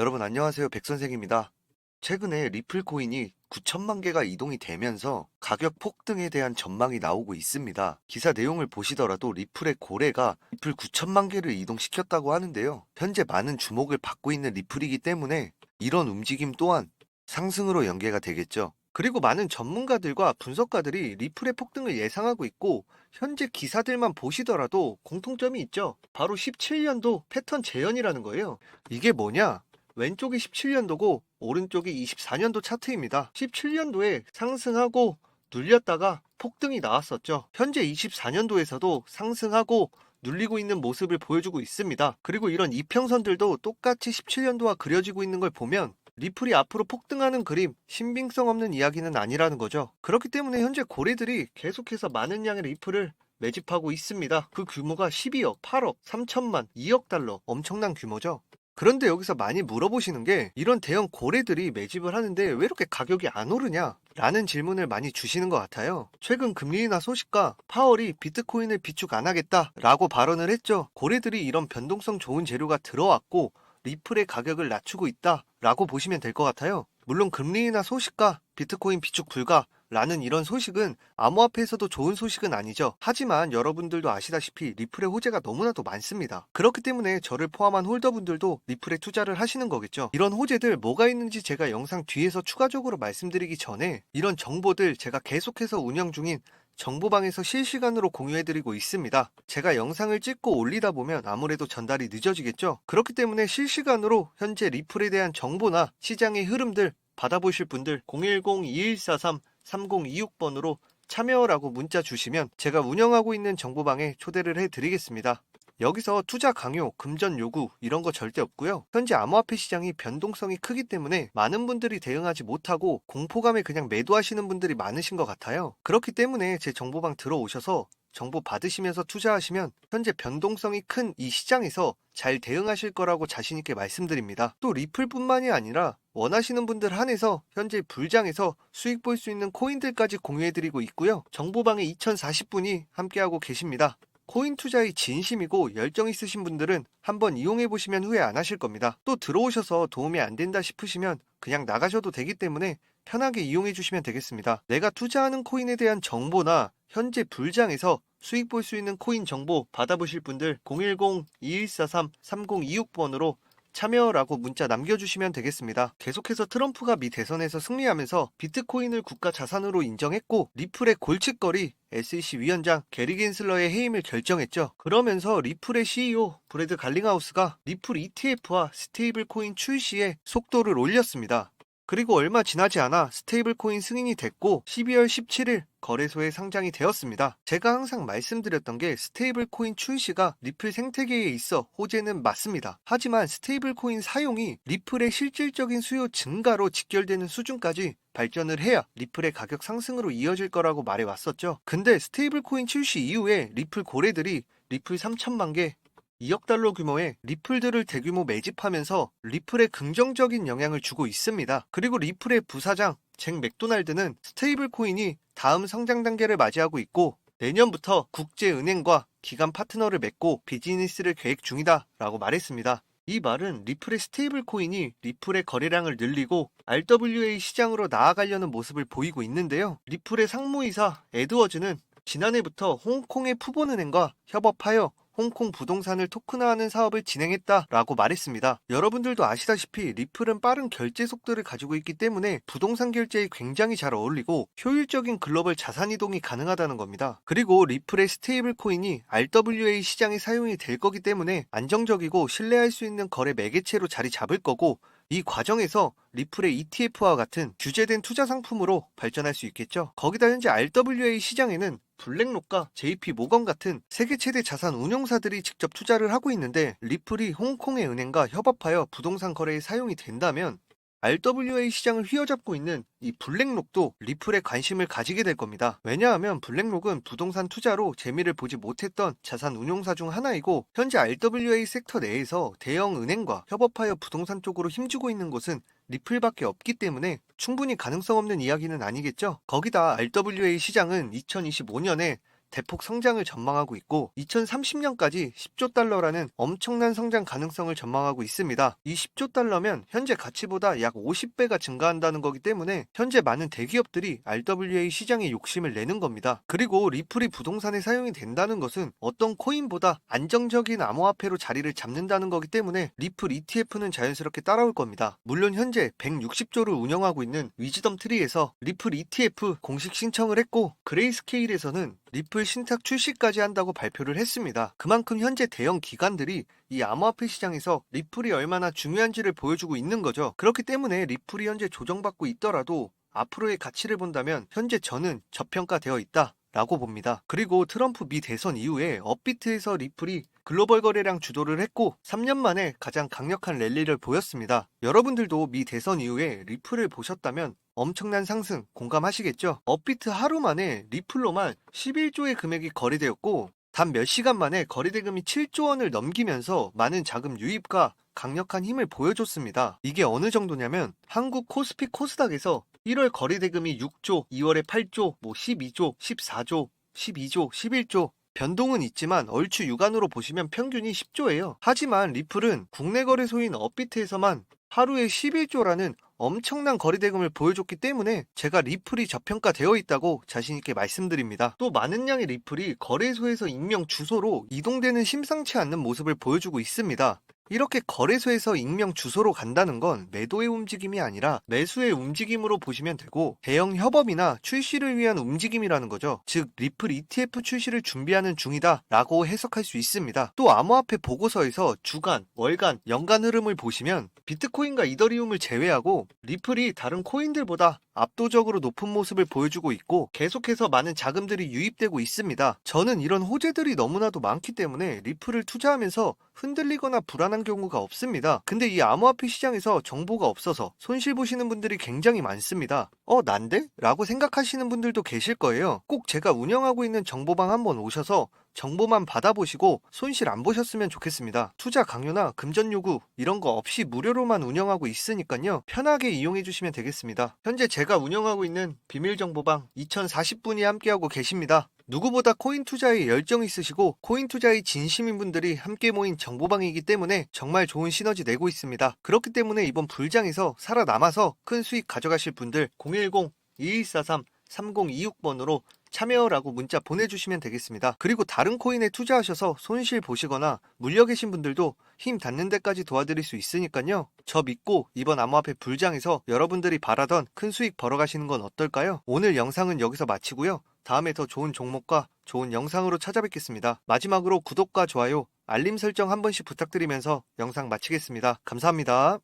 여러분 안녕하세요. 백선생입니다. 최근에 리플 코인이 9천만 개가 이동이 되면서 가격 폭등에 대한 전망이 나오고 있습니다. 기사 내용을 보시더라도 리플의 고래가 리플 9천만 개를 이동시켰다고 하는데요. 현재 많은 주목을 받고 있는 리플이기 때문에 이런 움직임 또한 상승으로 연계가 되겠죠. 그리고 많은 전문가들과 분석가들이 리플의 폭등을 예상하고 있고 현재 기사들만 보시더라도 공통점이 있죠. 바로 17년도 패턴 재현이라는 거예요. 이게 뭐냐? 왼쪽이 17년도고 오른쪽이 24년도 차트입니다. 17년도에 상승하고 눌렸다가 폭등이 나왔었죠. 현재 24년도에서도 상승하고 눌리고 있는 모습을 보여주고 있습니다. 그리고 이런 이평선들도 똑같이 17년도와 그려지고 있는 걸 보면 리플이 앞으로 폭등하는 그림, 신빙성 없는 이야기는 아니라는 거죠. 그렇기 때문에 현재 고래들이 계속해서 많은 양의 리플을 매집하고 있습니다. 그 규모가 12억, 8억, 3천만, 2억 달러. 엄청난 규모죠. 그런데 여기서 많이 물어보시는 게 이런 대형 고래들이 매집을 하는데 왜 이렇게 가격이 안 오르냐? 라는 질문을 많이 주시는 것 같아요. 최근 금리 인하 소식과 파월이 비트코인을 비축 안 하겠다 라고 발언을 했죠. 고래들이 이런 변동성 좋은 재료가 들어왔고 리플의 가격을 낮추고 있다 라고 보시면 될 것 같아요. 물론 금리 인하 소식과 비트코인 비축 불가 라는 이런 소식은 암호화폐에서도 좋은 소식은 아니죠. 하지만 여러분들도 아시다시피 리플의 호재가 너무나도 많습니다. 그렇기 때문에 저를 포함한 홀더분들도 리플에 투자를 하시는 거겠죠. 이런 호재들 뭐가 있는지 제가 영상 뒤에서 추가적으로 말씀드리기 전에 이런 정보들 제가 계속해서 운영 중인 정보방에서 실시간으로 공유해드리고 있습니다. 제가 영상을 찍고 올리다 보면 아무래도 전달이 늦어지겠죠. 그렇기 때문에 실시간으로 현재 리플에 대한 정보나 시장의 흐름들 받아보실 분들 010-2143-3026번으로 참여라고 문자 주시면 제가 운영하고 있는 정보방에 초대를 해드리겠습니다. 여기서 투자 강요, 금전 요구 이런 거 절대 없고요. 현재 암호화폐 시장이 변동성이 크기 때문에 많은 분들이 대응하지 못하고 공포감에 그냥 매도하시는 분들이 많으신 것 같아요. 그렇기 때문에 제 정보방 들어오셔서 정보 받으시면서 투자하시면 현재 변동성이 큰 이 시장에서 잘 대응하실 거라고 자신있게 말씀드립니다. 또 리플뿐만이 아니라 원하시는 분들 한해서 현재 불장에서 수익 볼 수 있는 코인들까지 공유해드리고 있고요. 정보방에 2040분이 함께하고 계십니다. 코인 투자의 진심이고 열정 있으신 분들은 한번 이용해 보시면 후회 안 하실 겁니다. 또 들어오셔서 도움이 안 된다 싶으시면 그냥 나가셔도 되기 때문에 편하게 이용해 주시면 되겠습니다. 내가 투자하는 코인에 대한 정보나 현재 불장에서 수익 볼 수 있는 코인 정보 받아보실 분들 010-2143-3026번으로 참여라고 문자 남겨주시면 되겠습니다. 계속해서 트럼프가 미 대선에서 승리하면서 비트코인을 국가 자산으로 인정했고 리플의 골칫거리 SEC 위원장 게리 겐슬러의 해임을 결정했죠. 그러면서 리플의 CEO 브래드 갈링하우스가 리플 ETF와 스테이블 코인 출시에 속도를 올렸습니다. 그리고 얼마 지나지 않아 스테이블 코인 승인이 됐고 12월 17일 거래소에 상장이 되었습니다. 제가 항상 말씀드렸던 게 스테이블 코인 출시가 리플 생태계에 있어 호재는 맞습니다. 하지만 스테이블 코인 사용이 리플의 실질적인 수요 증가로 직결되는 수준까지 발전을 해야 리플의 가격 상승으로 이어질 거라고 말해 왔었죠. 근데 스테이블 코인 출시 이후에 리플 고래들이 리플 3천만 개, 2억 달러 규모의 리플들을 대규모 매집하면서 리플에 긍정적인 영향을 주고 있습니다. 그리고 리플의 부사장 잭 맥도날드는 스테이블 코인이 다음 성장 단계를 맞이하고 있고 내년부터 국제은행과 기관 파트너를 맺고 비즈니스를 계획 중이다 라고 말했습니다. 이 말은 리플의 스테이블 코인이 리플의 거래량을 늘리고 RWA 시장으로 나아가려는 모습을 보이고 있는데요. 리플의 상무이사 에드워즈는 지난해부터 홍콩의 푸본은행과 협업하여 홍콩 부동산을 토큰화하는 사업을 진행했다라고 말했습니다. 여러분들도 아시다시피 리플은 빠른 결제 속도를 가지고 있기 때문에 부동산 결제에 굉장히 잘 어울리고 효율적인 글로벌 자산 이동이 가능하다는 겁니다. 그리고 리플의 스테이블 코인이 RWA 시장에 사용이 될 거기 때문에 안정적이고 신뢰할 수 있는 거래 매개체로 자리 잡을 거고 이 과정에서 리플의 ETF와 같은 규제된 투자 상품으로 발전할 수 있겠죠. 거기다 현재 RWA 시장에는 블랙록과 JP 모건 같은 세계 최대 자산 운용사들이 직접 투자를 하고 있는데 리플이 홍콩의 은행과 협업하여 부동산 거래에 사용이 된다면 RWA 시장을 휘어잡고 있는 이 블랙록도 리플에 관심을 가지게 될 겁니다. 왜냐하면 블랙록은 부동산 투자로 재미를 보지 못했던 자산 운용사 중 하나이고 현재 RWA 섹터 내에서 대형 은행과 협업하여 부동산 쪽으로 힘주고 있는 곳은 리플밖에 없기 때문에 충분히 가능성 없는 이야기는 아니겠죠. 거기다 RWA 시장은 2025년에 대폭 성장을 전망하고 있고 2030년까지 10조 달러라는 엄청난 성장 가능성을 전망하고 있습니다. 이 10조 달러면 현재 가치보다 약 50배가 증가한다는 거기 때문에 현재 많은 대기업들이 RWA 시장에 욕심을 내는 겁니다. 그리고 리플이 부동산에 사용이 된다는 것은 어떤 코인보다 안정적인 암호화폐로 자리를 잡는다는 거기 때문에 리플 ETF는 자연스럽게 따라올 겁니다. 물론 현재 160조를 운영하고 있는 위즈덤 트리에서 리플 ETF 공식 신청을 했고 그레이스케일에서는 리플 신탁 출시까지 한다고 발표를 했습니다. 그만큼 현재 대형 기관들이 이 암호화폐 시장에서 리플이 얼마나 중요한지를 보여주고 있는 거죠. 그렇기 때문에 리플이 현재 조정받고 있더라도 앞으로의 가치를 본다면 현재 저는 저평가되어 있다. 라고 봅니다. 그리고 트럼프 미 대선 이후에 업비트에서 리플이 글로벌 거래량 주도를 했고 3년 만에 가장 강력한 랠리를 보였습니다. 여러분들도 미 대선 이후에 리플을 보셨다면 엄청난 상승 공감하시겠죠? 업비트 하루 만에 리플로만 11조의 금액이 거래되었고 단 몇 시간 만에 거래 대금이 7조 원을 넘기면서 많은 자금 유입과 강력한 힘을 보여줬습니다. 이게 어느 정도냐면 한국 코스피 코스닥에서 1월 거래 대금이 6조, 2월에 8조, 뭐 12조, 14조, 12조, 11조 변동은 있지만 얼추 유간으로 보시면 평균이 10조예요. 하지만 리플은 국내 거래소인 업비트에서만 하루에 11조라는 엄청난 거래 대금을 보여줬기 때문에 제가 리플이 저평가되어 있다고 자신있게 말씀드립니다. 또 많은 양의 리플이 거래소에서 익명 주소로 이동되는 심상치 않는 모습을 보여주고 있습니다. 이렇게 거래소에서 익명 주소로 간다는 건 매도의 움직임이 아니라 매수의 움직임으로 보시면 되고 대형 협업이나 출시를 위한 움직임이라는 거죠. 즉 리플 ETF 출시를 준비하는 중이다 라고 해석할 수 있습니다. 또 암호화폐 보고서에서 주간, 월간, 연간 흐름을 보시면 비트코인과 이더리움을 제외하고 리플이 다른 코인들보다 압도적으로 높은 모습을 보여주고 있고 계속해서 많은 자금들이 유입되고 있습니다. 저는 이런 호재들이 너무나도 많기 때문에 리플을 투자하면서 흔들리거나 불안한 경우가 없습니다. 근데 이 암호화폐 시장에서 정보가 없어서 손실 보시는 분들이 굉장히 많습니다. 어, 난데? 라고 생각하시는 분들도 계실 거예요. 꼭 제가 운영하고 있는 정보방 한번 오셔서 정보만 받아보시고 손실 안 보셨으면 좋겠습니다. 투자 강요나 금전 요구 이런 거 없이 무료로만 운영하고 있으니까요. 편하게 이용해 주시면 되겠습니다. 현재 제가 운영하고 있는 비밀 정보방 2040분이 함께하고 계십니다. 누구보다 코인 투자에 열정 있으시고 코인 투자에 진심인 분들이 함께 모인 정보방이기 때문에 정말 좋은 시너지 내고 있습니다. 그렇기 때문에 이번 불장에서 살아남아서 큰 수익 가져가실 분들 010-2143-3026번으로 참여라고 문자 보내주시면 되겠습니다. 그리고 다른 코인에 투자하셔서 손실 보시거나 물려 계신 분들도 힘 닿는 데까지 도와드릴 수 있으니까요. 저 믿고 이번 암호화폐 불장에서 여러분들이 바라던 큰 수익 벌어가시는 건 어떨까요? 오늘 영상은 여기서 마치고요. 다음에 더 좋은 종목과 좋은 영상으로 찾아뵙겠습니다. 마지막으로 구독과 좋아요, 알림 설정 한 번씩 부탁드리면서 영상 마치겠습니다. 감사합니다.